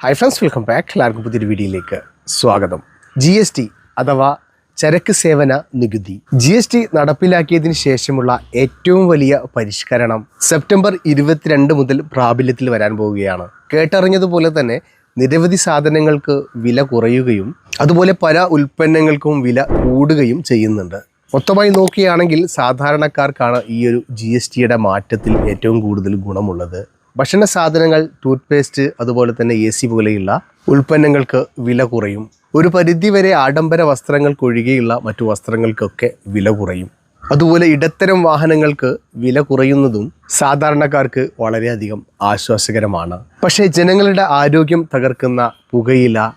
Hi friends welcome back എല്ലാവർക്കും പുതിയൊരു വീഡിയോയിലേക്ക് സ്വാഗതം. ജി എസ് ടി അഥവാ ചരക്ക് സേവന നികുതി. ജി എസ് ടി നടപ്പിലാക്കിയതിന് ശേഷമുള്ള ഏറ്റവും വലിയ പരിഷ്കരണം സെപ്റ്റംബർ ഇരുപത്തിരണ്ട് മുതൽ പ്രാബല്യത്തിൽ വരാൻ പോവുകയാണ്. കേട്ടറിഞ്ഞതുപോലെ തന്നെ നിരവധി സാധനങ്ങൾക്ക് വില കുറയുകയും അതുപോലെ പല ഉൽപ്പന്നങ്ങൾക്കും വില കൂടുകയും ചെയ്യുന്നുണ്ട്. മൊത്തമായി നോക്കുകയാണെങ്കിൽ സാധാരണക്കാർക്കാണ് ഈ ഒരു ജി എസ് ടിയുടെ മാറ്റത്തിൽ ഏറ്റവും കൂടുതൽ ഗുണമുള്ളത്. ഭക്ഷണ സാധനങ്ങൾ ടൂത്ത് പേസ്റ്റ് അതുപോലെ തന്നെ എ സി പോലെയുള്ള ഉൽപ്പന്നങ്ങൾക്ക് വില കുറയും. ഒരു പരിധിവരെ ആഡംബര വസ്ത്രങ്ങൾക്കൊഴികെയുള്ള മറ്റു വസ്ത്രങ്ങൾക്കൊക്കെ വില കുറയും. അതുപോലെ ഇടത്തരം വാഹനങ്ങൾക്ക് വില കുറയുന്നതും സാധാരണക്കാർക്ക് വളരെയധികം ആശ്വാസകരമാണ്. പക്ഷേ ജനങ്ങളുടെ ആരോഗ്യം തകർക്കുന്ന പുകയില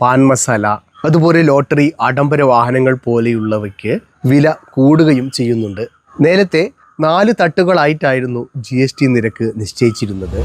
പാൻ മസാല അതുപോലെ ലോട്ടറി ആഡംബര വാഹനങ്ങൾ പോലെയുള്ളവയ്ക്ക് വില കൂടുകയും ചെയ്യുന്നുണ്ട്. നേരത്തെ നാല് തട്ടുകളായിട്ടായിരുന്നു ജി എസ് ടി നിരക്ക് നിശ്ചയിച്ചിരുന്നത്.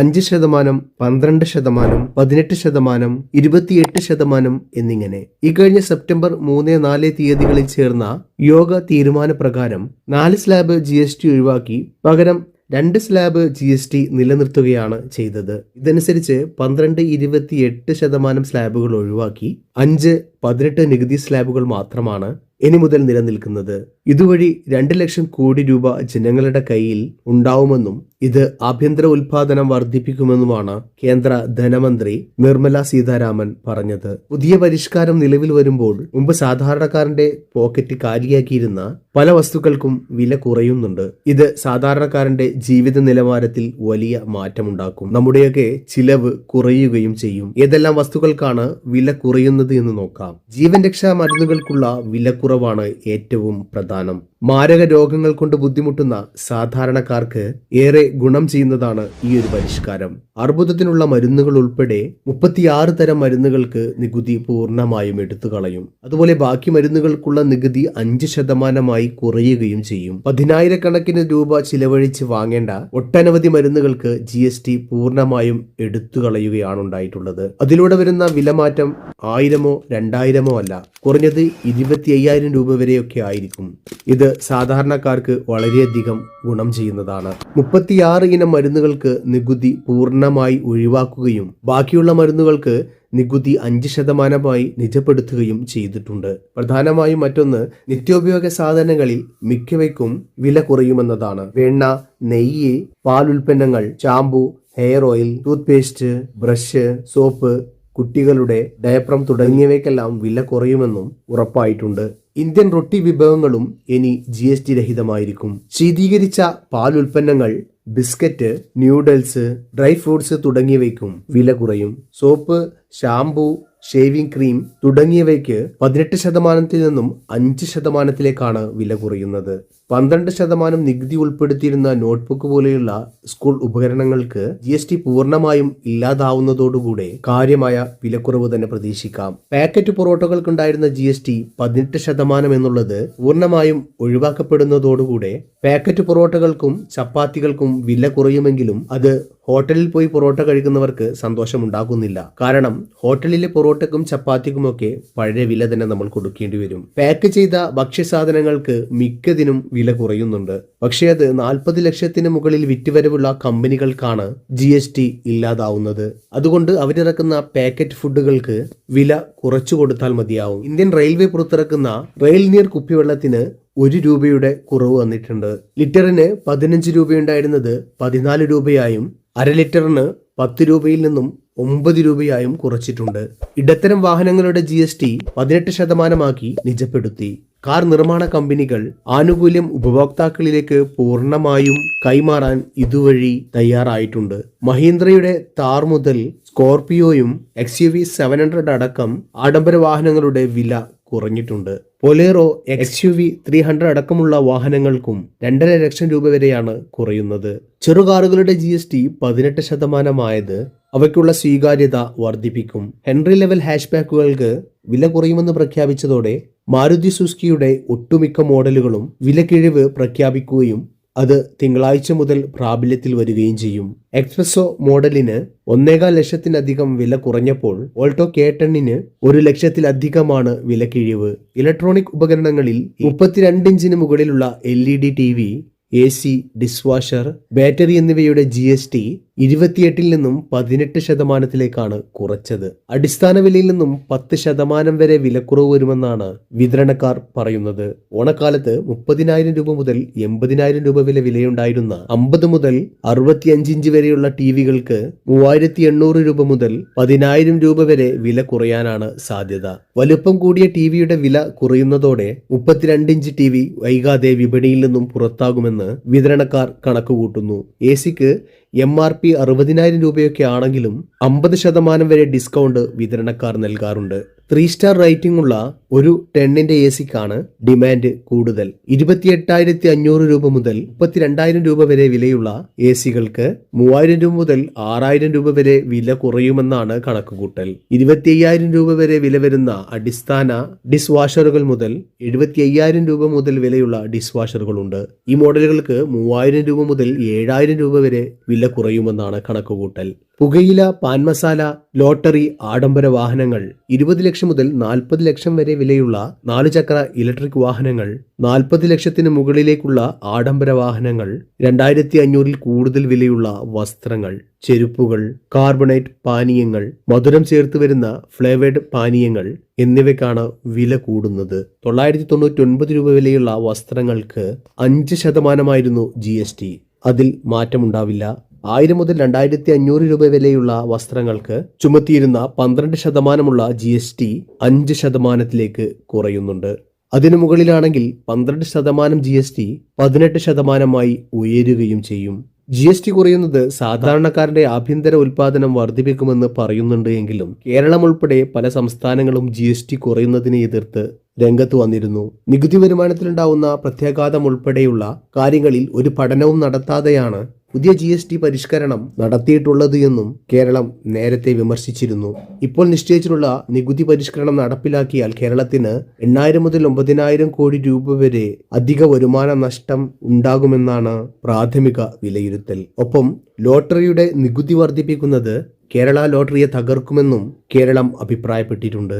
അഞ്ച് ശതമാനം പന്ത്രണ്ട് ശതമാനം പതിനെട്ട് ശതമാനം ഇരുപത്തിയെട്ട് ശതമാനം എന്നിങ്ങനെ. ഇക്കഴിഞ്ഞ കഴിഞ്ഞ സെപ്റ്റംബർ മൂന്ന് നാല് തീയതികളിൽ ചേർന്ന യോഗ തീരുമാനപ്രകാരം നാല് സ്ലാബ് ജി എസ് ടി ഒഴിവാക്കി പകരം രണ്ട് സ്ലാബ് ജി എസ് ടി നിലനിർത്തുകയാണ് ചെയ്തത്. ഇതനുസരിച്ച് പന്ത്രണ്ട് ഇരുപത്തി എട്ട് ശതമാനം സ്ലാബുകൾ ഒഴിവാക്കി അഞ്ച് പതിനെട്ട് നികുതി സ്ലാബുകൾ മാത്രമാണ് ഇനി മുതൽ നിലനിൽക്കുന്നത് ഇതുവഴി രണ്ട് ലക്ഷം കോടി രൂപ ജനങ്ങളുടെ കയ്യിൽ ഉണ്ടാവുമെന്നും ഇത് ആഭ്യന്തര ഉൽപാദനം വർദ്ധിപ്പിക്കുമെന്നുമാണ് കേന്ദ്ര ധനമന്ത്രി നിർമ്മല സീതാരാമൻ പറഞ്ഞത്. പുതിയ പരിഷ്കാരം നിലവിൽ വരുമ്പോൾ മുമ്പ് സാധാരണക്കാരന്റെ പോക്കറ്റ് കാലിയാക്കിയിരുന്ന പല വസ്തുക്കൾക്കും വില കുറയുന്നുണ്ട്. ഇത് സാധാരണക്കാരന്റെ ജീവിത നിലവാരത്തിൽ വലിയ മാറ്റമുണ്ടാക്കും. നമ്മുടെയൊക്കെ ചിലവ് കുറയുകയും ചെയ്യും. ഏതെല്ലാം വസ്തുക്കൾക്കാണ് വില കുറയുന്നത് എന്ന് നോക്കാം. ജീവൻ രക്ഷാ മരുന്നുകൾക്കുള്ള വിലക്കുറവാണ് ഏറ്റവും പ്രധാനം. മാരക രോഗങ്ങൾ കൊണ്ട് ബുദ്ധിമുട്ടുന്ന സാധാരണക്കാർക്ക് ഏറെ ഗുണം ചെയ്യുന്നതാണ് ഈ ഒരു പരിഷ്കാരം. അർബുദത്തിനുള്ള മരുന്നുകൾ ഉൾപ്പെടെ മുപ്പത്തിയാറ് തരം മരുന്നുകൾക്ക് നികുതി പൂർണമായും എടുത്തു കളയും. അതുപോലെ ബാക്കി മരുന്നുകൾക്കുള്ള നികുതി അഞ്ച് ശതമാനമായി കുറയുകയും ചെയ്യും. പതിനായിരക്കണക്കിന് രൂപ ചിലവഴിച്ച് വാങ്ങേണ്ട ഒട്ടനവധി മരുന്നുകൾക്ക് ജി എസ് ടി പൂർണമായും എടുത്തു കളയുകയാണ് ഉണ്ടായിട്ടുള്ളത്. അതിലൂടെ വരുന്ന വിലമാറ്റം ആയിരമോ രണ്ടായിരമോ അല്ല കുറഞ്ഞത് ഇരുപത്തി അയ്യായിരം രൂപ വരെയൊക്കെ ആയിരിക്കും. ഇത് സാധാരണക്കാർക്ക് വളരെയധികം ഗുണം ചെയ്യുന്നതാണ്. മുപ്പത്തിയാറ് ഇനം മരുന്നുകൾക്ക് നികുതി പൂർണമായി ഒഴിവാക്കുകയും ബാക്കിയുള്ള മരുന്നുകൾക്ക് നികുതി അഞ്ച് ശതമാനമായി നിജപ്പെടുത്തുകയും ചെയ്തിട്ടുണ്ട്. പ്രധാനമായും മറ്റൊന്ന് നിത്യോപയോഗ സാധനങ്ങളിൽ മിക്കവയ്ക്കും വില കുറയുമെന്നതാണ്. വെണ്ണ നെയ്യ് പാലുൽപ്പന്നങ്ങൾ shampoo hair oil toothpaste brush soap കുട്ടികളുടെ ഡയപ്രം തുടങ്ങിയവയ്ക്കെല്ലാം വില കുറയുമെന്നും ഉറപ്പായിട്ടുണ്ട്. ഇന്ത്യൻ റൊട്ടി വിഭവങ്ങളും ഇനി ജി എസ് ടി രഹിതമായിരിക്കും. ശീതീകരിച്ച പാൽ ഉൽപ്പന്നങ്ങൾ ബിസ്ക്കറ്റ് ന്യൂഡിൽസ് ഡ്രൈ ഫ്രൂട്ട്സ് തുടങ്ങിയവയ്ക്കും വില കുറയും. സോപ്പ് ഷാംപൂ ഷേവിംഗ് ക്രീം തുടങ്ങിയവയ്ക്ക് പതിനെട്ട് ശതമാനത്തിൽ നിന്നും അഞ്ച് ശതമാനത്തിലേക്കാണ് വില കുറയുന്നത്. പന്ത്രണ്ട് ശതമാനം നികുതി ഉൾപ്പെടുത്തിയിരുന്ന നോട്ട്ബുക്ക് പോലെയുള്ള സ്കൂൾ ഉപകരണങ്ങൾക്ക് ജി എസ് ടി പൂർണമായും ഇല്ലാതാവുന്നതോടുകൂടെ കാര്യമായ വിലക്കുറവ് തന്നെ പ്രതീക്ഷിക്കാം. പാക്കറ്റ് പൊറോട്ടകൾക്കുണ്ടായിരുന്ന ജി എസ് ടി പതിനെട്ട് ശതമാനം എന്നുള്ളത് പൂർണമായും ഒഴിവാക്കപ്പെടുന്നതോടുകൂടെ പാക്കറ്റ് പൊറോട്ടകൾക്കും ചപ്പാത്തികൾക്കും വില കുറയുമെങ്കിലും അത് ഹോട്ടലിൽ പോയി പൊറോട്ട കഴിക്കുന്നവർക്ക് സന്തോഷമുണ്ടാകുന്നില്ല. കാരണം ഹോട്ടലിലെ പൊറോട്ടക്കും ചപ്പാത്തിക്കുമൊക്കെ പഴയ വില തന്നെ നമ്മൾ കൊടുക്കേണ്ടി വരും. പാക്ക് ചെയ്ത ഭക്ഷ്യസാധനങ്ങൾക്ക് മിക്കതിനും വില കുറയുന്നുണ്ട്. പക്ഷേ അത് നാൽപ്പത് ലക്ഷത്തിന് മുകളിൽ വിറ്റുവരവുള്ള കമ്പനികൾക്കാണ് ജി എസ് ടി ഇല്ലാതാവുന്നത്. അതുകൊണ്ട് അവരിറക്കുന്ന പാക്കറ്റ് ഫുഡുകൾക്ക് വില കുറച്ചു കൊടുത്താൽ മതിയാവും. ഇന്ത്യൻ റെയിൽവേ പുറത്തിറക്കുന്ന റെയിൽ നീർ കുപ്പിവെള്ളത്തിന് ഒരു രൂപയുടെ കുറവ് വന്നിട്ടുണ്ട്. ലിറ്ററിന് പതിനഞ്ച് രൂപയുണ്ടായിരുന്നത് പതിനാല് രൂപയായും അര ലിറ്ററിന് പത്ത് രൂപയിൽ നിന്നും ഒമ്പത് രൂപയായും കുറച്ചിട്ടുണ്ട്. ഇടത്തരം വാഹനങ്ങളുടെ ജി എസ് ടി പതിനെട്ട് ശതമാനമാക്കി നിജപ്പെടുത്തി. കാർ നിർമ്മാണ കമ്പനികൾ ആനുകൂല്യം ഉപഭോക്താക്കളിലേക്ക് പൂർണമായും കൈമാറാൻ ഇതുവഴി തയ്യാറായിട്ടുണ്ട്. മഹീന്ദ്രയുടെ താർ മുതൽ സ്കോർപിയോയും X U V seven hundred അടക്കം ആഡംബര വാഹനങ്ങളുടെ വില കുറഞ്ഞിട്ടുണ്ട്. Bolero X U V three hundred അടക്കമുള്ള വാഹനങ്ങൾക്കും രണ്ടര ലക്ഷം രൂപ വരെയാണ് കുറയുന്നത്. ചെറുകാറുകളുടെ ജി എസ് ടി പതിനെട്ട് ശതമാനമായത് അവയ്ക്കുള്ള സ്വീകാര്യത വർദ്ധിപ്പിക്കും. ഹെൻറി ലെവൽ ഹാഷ്ബാക്കുകൾക്ക് വില കുറയുമെന്ന് പ്രഖ്യാപിച്ചതോടെ മാരുതി സുസ്കിയുടെ ഒട്ടുമിക്ക മോഡലുകളും വിലക്കിഴിവ് പ്രഖ്യാപിക്കുകയും അത് തിങ്കളാഴ്ച മുതൽ പ്രാബല്യത്തിൽ വരികയും ചെയ്യും. എക്സ്പ്രസോ മോഡലിന് ഒന്നേകാൽ ലക്ഷത്തിനധികം വില കുറഞ്ഞപ്പോൾ ഓൾട്ടോ കെ ടെണ്ണിന് ഒരു ലക്ഷത്തിലധികമാണ് വിലക്കിഴിവ്. ഇലക്ട്രോണിക് ഉപകരണങ്ങളിൽ മുപ്പത്തിരണ്ട് ഇഞ്ചിന് മുകളിലുള്ള L E D T V A C dishwasher battery എന്നിവയുടെ ജി എസ് ടി ഇരുപത്തിയെട്ടിൽ നിന്നും പതിനെട്ട് ശതമാനത്തിലേക്കാണ് കുറച്ചത്. അടിസ്ഥാന വിലയിൽ നിന്നും പത്ത് ശതമാനം വരെ വിലക്കുറവ് വരുമെന്നാണ് വിതരണക്കാർ പറയുന്നത്. ഓണക്കാലത്ത് മുപ്പതിനായിരം രൂപ മുതൽ എൺപതിനായിരം രൂപ വില വിലയുണ്ടായിരുന്ന അമ്പത് മുതൽ അറുപത്തിയഞ്ച് ഇഞ്ച് വരെയുള്ള ടിവികൾക്ക് മൂവായിരത്തി എണ്ണൂറ് രൂപ മുതൽ പതിനായിരം രൂപ വരെ വില കുറയാനാണ് സാധ്യത. വലുപ്പം കൂടിയ ടിവിയുടെ വില കുറയുന്നതോടെ മുപ്പത്തിരണ്ട് ഇഞ്ച് ടി വി വൈകാതെ വിപണിയിൽ നിന്നും പുറത്താകുമെന്ന് വിതരണക്കാർ കണക്കുകൂട്ടുന്നു. എ സിക്ക് എം ആർ പി അറുപതിനായിരം രൂപയൊക്കെ ആണെങ്കിലും അമ്പത് ശതമാനം വരെ ഡിസ്കൗണ്ട് വിതരണക്കാർ നൽകാറുണ്ട്. ത്രീ സ്റ്റാർ റേറ്റിംഗ് ഉള്ള ഒരു ടെണ്ണിന്റെ എ സിക്കാണ് ഡിമാൻഡ് കൂടുതൽ. ഇരുപത്തിയെട്ടായിരത്തി അഞ്ഞൂറ് രൂപ മുതൽ മുപ്പത്തിരണ്ടായിരം രൂപ വരെ വിലയുള്ള എ സികൾക്ക് മൂവായിരം രൂപ മുതൽ ആറായിരം രൂപ വരെ വില കുറയുമെന്നാണ് കണക്കുകൂട്ടൽ. ഇരുപത്തി അയ്യായിരം രൂപ വരെ വില വരുന്ന അടിസ്ഥാന ഡിസ് വാഷറുകൾ മുതൽ എഴുപത്തി അയ്യായിരം രൂപ മുതൽ വിലയുള്ള ഡിസ് വാഷറുകളുണ്ട് ഈ മോഡലുകൾക്ക് മൂവായിരം രൂപ മുതൽ ഏഴായിരം രൂപ വരെ വില കുറയുമെന്നാണ് കണക്കുകൂട്ടൽ. പുകയില പാൻ മസാല ലോട്ടറി ആഡംബര വാഹനങ്ങൾ ഇരുപത് ലക്ഷം മുതൽ നാൽപ്പത് ലക്ഷം വരെ വിലയുള്ള നാലുചക്ര ഇലക്ട്രിക് വാഹനങ്ങൾ നാൽപ്പത് ലക്ഷത്തിന് മുകളിലേക്കുള്ള ആഡംബര വാഹനങ്ങൾ രണ്ടായിരത്തി അഞ്ഞൂറിൽ കൂടുതൽ വിലയുള്ള വസ്ത്രങ്ങൾ ചെരുപ്പുകൾ കാർബണേറ്റ് പാനീയങ്ങൾ മധുരം ചേർത്ത് വരുന്ന ഫ്ലേവേഡ് പാനീയങ്ങൾ എന്നിവയ്ക്കാണ് വില കൂടുന്നത്. തൊള്ളായിരത്തി തൊണ്ണൂറ്റി രൂപ വിലയുള്ള വസ്ത്രങ്ങൾക്ക് അഞ്ച് ശതമാനമായിരുന്നു ജി അതിൽ മാറ്റമുണ്ടാവില്ല. ആയിരം മുതൽ രണ്ടായിരത്തി അഞ്ഞൂറ് രൂപ വിലയുള്ള വസ്ത്രങ്ങൾക്ക് ചുമത്തിയിരുന്ന പന്ത്രണ്ട് ശതമാനമുള്ള ജി എസ് ടി അഞ്ച് ശതമാനത്തിലേക്ക് കുറയുന്നുണ്ട്. അതിനു മുകളിലാണെങ്കിൽ പന്ത്രണ്ട് ശതമാനം ജി എസ് ടി പതിനെട്ട് ശതമാനമായി ഉയരുകയും ചെയ്യും. ജി എസ് ടി കുറയുന്നത് സാധാരണക്കാരന്റെ ആഭ്യന്തര ഉൽപാദനം വർദ്ധിപ്പിക്കുമെന്ന് പറയുന്നുണ്ട് എങ്കിലും കേരളം ഉൾപ്പെടെ പല സംസ്ഥാനങ്ങളും ജി എസ് ടി കുറയുന്നതിനെ എതിർത്ത് രംഗത്ത് വന്നിരുന്നു. നികുതി വരുമാനത്തിലുണ്ടാവുന്ന പ്രത്യാഘാതം ഉൾപ്പെടെയുള്ള കാര്യങ്ങളിൽ ഒരു പഠനവും നടത്താതെയാണ് പുതിയ ജി എസ് ടി പരിഷ്കരണം നടത്തിയിട്ടുള്ളത് എന്നും കേരളം നേരത്തെ വിമർശിച്ചിരുന്നു. ഇപ്പോൾ നിശ്ചയിച്ചിട്ടുള്ള നികുതി പരിഷ്കരണം നടപ്പിലാക്കിയാൽ കേരളത്തിന് എണ്ണായിരം മുതൽ ഒമ്പതിനായിരം കോടി രൂപ വരെ അധിക വരുമാന നഷ്ടം ഉണ്ടാകുമെന്നാണ് പ്രാഥമിക വിലയിരുത്തൽ. ഒപ്പം ലോട്ടറിയുടെ നികുതി വർദ്ധിപ്പിക്കുന്നത് കേരള ലോട്ടറിയെ തകർക്കുമെന്നും കേരളം അഭിപ്രായപ്പെട്ടിട്ടുണ്ട്.